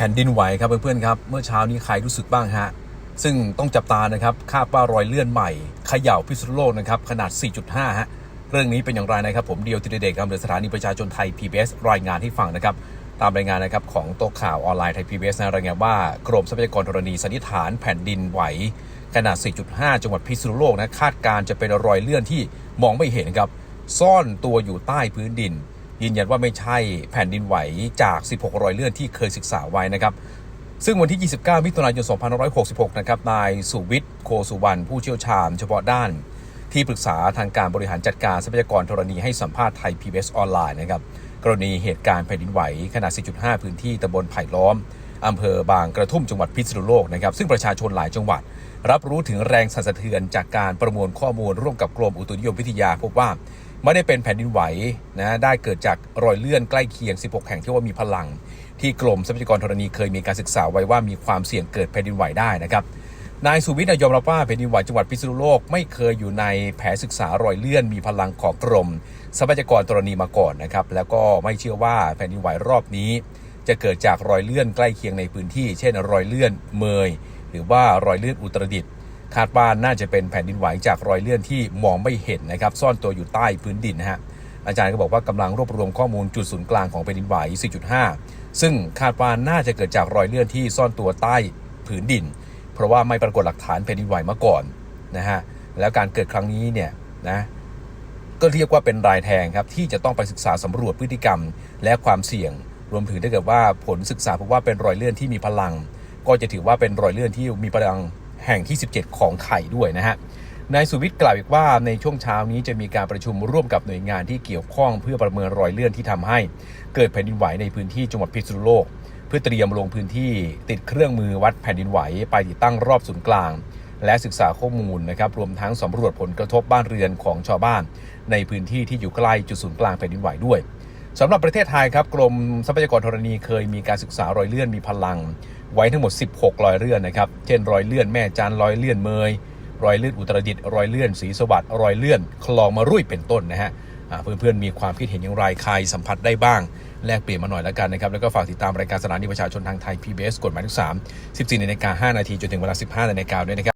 แผ่นดินไหวครับเพื่อนๆครับ เมื่อเช้านี้ใครรู้สึกบ้างฮะ ซึ่งต้องจับตานะครับคาดว่ารอยเลื่อนใหม่เขย่าพิษณุโลกนะครับขนาด 4.5 ฮะ เรื่องนี้เป็นอย่างไรนะครับ ผมเดียวติเดเดกครับเดสถานีประชาชนไทย PBS รายงานให้ฟังนะครับ ตามรายงานนะครับของโต๊ะข่าวออนไลน์ไทย PBS นะรายงานว่ากรมทรัพยากรธรณีสันนิษฐานแผ่นดินไหวขนาด 4.5 จังหวัดพิษณุโลกนะคาดการณ์จะเป็นรอยเลื่อนที่มองไม่เห็นครับซ่อนตัวอยู่ใต้พื้นดิน ยืนยันว่าไม่ใช่แผ่นดินไหวจาก 16 รอยเลื่อนที่เคยศึกษาไว้นะครับ ซึ่งวันที่ 29 มิถุนายน 2566 นะครับ นายสุวิทย์โคสุวรรณผู้เชี่ยวชาญเฉพาะด้านที่ปรึกษาทางการบริหารจัดการทรัพยากรธรณีให้สัมภาษณ์ไทย PBS ออนไลน์นะครับ กรณีเหตุการณ์แผ่นดินไหวขนาด 4.5 พื้นที่ตำบลไผ่ล้อมอำเภอบางกระทุ่มจังหวัดพิษณุโลกนะครับ ซึ่งประชาชนหลายจังหวัด รับรู้ถึงแรงสั่นสะเทือนจากการประมวลข้อมูลร่วมกับกรมอุตุนิยมวิทยาพบว่า ไม่ได้เป็นแผ่นดินไหวนะได้เกิดจากรอยเลื่อนใกล้เคียง 16 แห่งที่ว่ามีพลัง ที่กรมทรัพยากรธรณีเคยมีการศึกษาไว้ว่ามีความเสี่ยงเกิดแผ่นดินไหวได้นะครับนายสุวิทย์ยอมรับว่าแผ่นดินไหวจังหวัดพิษณุโลกไม่เคยอยู่ในแผนศึกษารอยเลื่อนมีพลังของกรมทรัพยากรธรณีมาก่อนนะครับแล้วก็ไม่เชื่อว่าแผ่นดินไหวรอบนี้ จะเกิดจากรอยเลื่อนใกล้เคียงในพื้นที่ เช่น รอยเลื่อนเมย หรือว่ารอยเลื่อนอุตรดิตถ์ คาดว่าน่าจะเป็นแผ่นดินไหวจากรอยเลื่อนที่มองไม่เห็นนะครับ ซ่อนตัวอยู่ใต้พื้นดินนะฮะอาจารย์ก็บอกว่ากำลังรวบรวมข้อมูลจุดศูนย์กลางของแผ่นดินไหว 4.5 ซึ่งคาดว่าน่าจะเกิดจากรอยเลื่อนที่ซ่อนตัวใต้ผืนดิน เพราะว่าไม่ปรากฏหลักฐานแผ่นดินไหวมาก่อนนะฮะแล้วการเกิดครั้งนี้เนี่ยนะก็เรียกว่าเป็นรายแทงครับที่จะต้องไปศึกษาสำรวจพฤติกรรม และความเสี่ยง รวมถึงถ้าเกิดว่าผลศึกษาพบว่าเป็นรอยเลื่อนที่มีพลัง ก็จะถือว่าเป็นรอยเลื่อนที่มีพลัง แห่งที่ 17 ของไทยด้วยนะฮะนายสุวิทย์กล่าวอีกว่าในช่วงเช้านี้จะมีการประชุมร่วมกับหน่วยงานที่เกี่ยวข้องเพื่อประเมินรอยเลื่อนที่ทำให้ เกิดแผ่นดินไหวในพื้นที่จังหวัดพิษณุโลก เพื่อเตรียมลงพื้นที่ติดเครื่องมือวัดแผ่นดินไหว ไปติดตั้งรอบศูนย์กลาง และศึกษาข้อมูลนะครับรวมทั้งสำรวจผลกระทบบ้านเรือนของชาวบ้าน ในพื้นที่ที่อยู่ใกล้จุดศูนย์กลางแผ่นดินไหวด้วย สำหรับประเทศไทยครับกรมทรัพยากรธรณีเคยมีการศึกษารอยเลื่อนมีพลัง ไว้ทั้งหมด 16 รอยเลื่อนนะครับเช่นรอยเลื่อนแม่จันรอยเลื่อนเมยรอยเลื่อนอุตรดิตถ์รอยเลื่อนศรีสวัสดิ์รอยเลื่อนคลองมารุ่ยเป็นต้นนะฮะเพื่อนๆมีความคิดเห็นอย่างไรใครสัมผัสได้บ้างแลกเปลี่ยนมาหน่อยแล้วกันนะครับ แล้วก็ฝากติดตามรายการสถานีประชาชนทางไทย PBS กฎหมายทุก3 14นาฬิกา5นาทีจนถึงเวลา 15นาฬิกาด้วยนะครับ